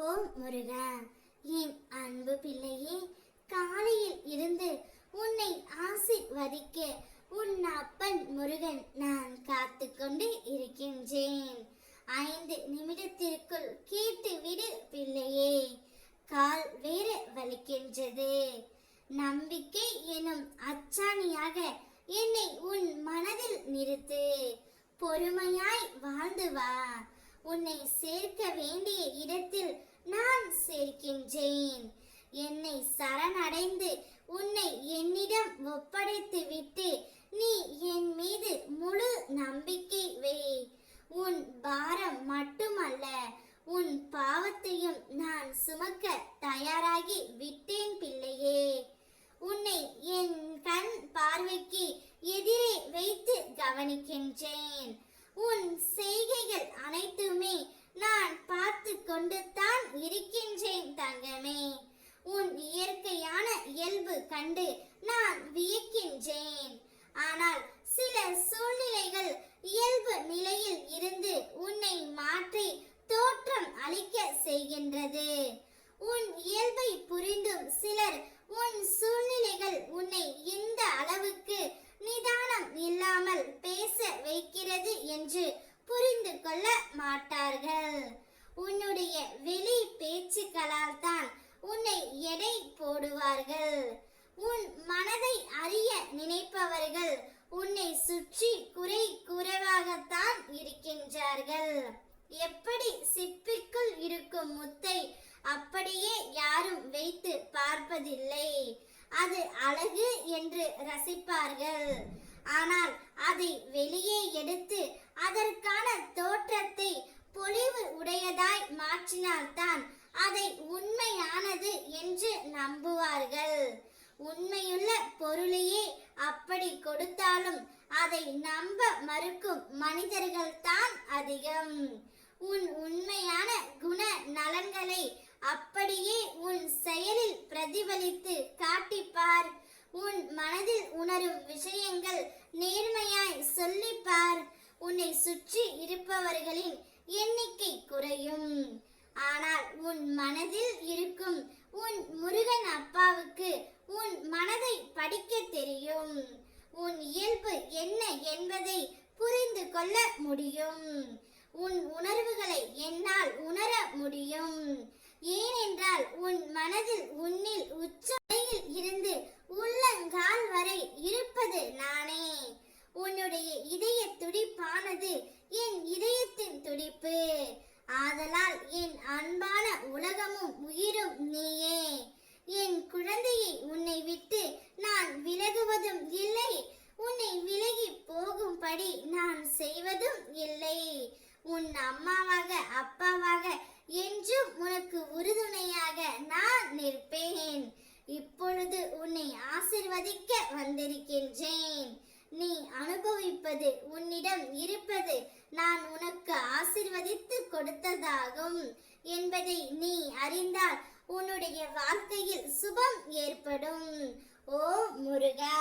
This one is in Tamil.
ஓம் முருகா. என் அன்பு பிள்ளையே காலையில் இருந்து உன்னை ஆசிர்வதிக்க உன் அப்பன் முருகன் நான் காத்து கொண்டு இருக்கின்றேன். ஐந்து நிமிடத்திற்குள் கேட்டு விடு பிள்ளையே. கால் வேற வலிக்கின்றது. நம்பிக்கை எனும் அச்சாணியாக என்னை உன் மனதில் நிறுத்து. பொறுமையாய் வாழ்ந்து வா. உன்னை சேர்க்க வேண்டிய இடத்தில் நான் சேர்க்கின்றேன். என்னை சரணடைந்து உன்னை என்னிடம் ஒப்படைத்து விட்டு நீ என் மீது முழு நம்பிக்கை வை. உன் பாரம் மட்டுமல்ல உன் பாவத்தையும் நான் சுமக்க தயாராகி விட்டேன் பிள்ளையே. உன்னை என் கண் பார்வைக்கு எதிரே வைத்து கவனிக்கின்றேன். உன் செய்கைகள் அனைத்துமே நான் பார்த்து கொண்டு தான் இருக்கின்றேன் தங்கமே. உன் இயற்கையான இயல்பு கண்டு நான் வியக்கின்றேன். ஆனால் சில சூழ்நிலைகள் இயல்பு நிலையில் இருந்து உன்னை மாற்றி தோற்றம் அளிக்க செய்கின்றது. உன் இயல்பை புரிந்தும் சிலர் உன் சூழ்நிலைகள் உன்னை இந்த அளவு நிதானம் இல்லாமல் பேச வைக்கிறது என்று புரிந்து கொள்ள மாட்டார்கள் உன்னுடைய வெளி பேச்சுக்களால் தான் உன்னை எடை போடுவார்கள் உன் மனதை அறிய நினைப்பவர்கள் உன்னை சுற்றி குறை குறைவாகத்தான் இருக்கின்றார்கள் எப்படி சிப்பிக்குள் இருக்கும் முத்தை அப்படியே யாரும் வைத்து பார்ப்பதில்லை. அது அழகு என்று ரசிப்பார்கள். ஆனால் அதை வெளியே எடுத்து அதற்கான தோற்றத்தை பொலிவு உடையதாய் மாற்றினால்தான் அதை உண்மையானது உண்மையுள்ள பொருளையே அப்படி கொடுத்தாலும் அதை நம்ப மறுக்கும் மனிதர்கள் தான் அதிகம். உன் உண்மையான குண நலன்களை அப்படியே உன் செயலில் பிரதிபலித்து காட்டிப்பார். உன் மனதில் உணரும் விஷயங்கள் நேர்மையாய் சொல்லிப்பார். உன்னை சுற்றி இருப்பவர்களின் எண்ணிக்கை குறையும். மனதில் இருக்கும் உன் முருகன் அப்பாவுக்கு உன் மனதை படிக்க தெரியும். உன் இயல்பு என்ன என்பதை புரிந்து கொள்ள முடியும். உன் உணர்வுகளை என்னால் உணர முடியும். ஏனென்றால் உன் மனதில் உன்னில் உச்சையில் இருந்து உள்ளங்கால் வரை இருப்பது நானே உன்னுடைய இதய துடிப்பானது என் இதயத்தின் துடிப்பு ஆதலால் என் அன்பான உலகமும் உயிரும் நீயே என் குழந்தையை உன்னை விட்டு நான் விலகுவதும் இல்லை உன்னை விலகி போகும்படி நான் செய்வதும் இல்லை. உன் அம்மாவாக அப்பாவாக என்றும் உனக்கு உறுதுணையாக நான் நிற்பேன். இப்பொழுது உன்னை ஆசிர்வதிக்க வந்திருக்கின்றேன். நீ அனுபவிப்பது உன்னிடம் இருப்பது நான் உனக்கு ஆசிர்வதித்து கொடுத்ததாகும் என்பதை நீ அறிந்தால் உன்னுடைய வாழ்க்கையில் சுபம் ஏற்படும். ஓ முருகா!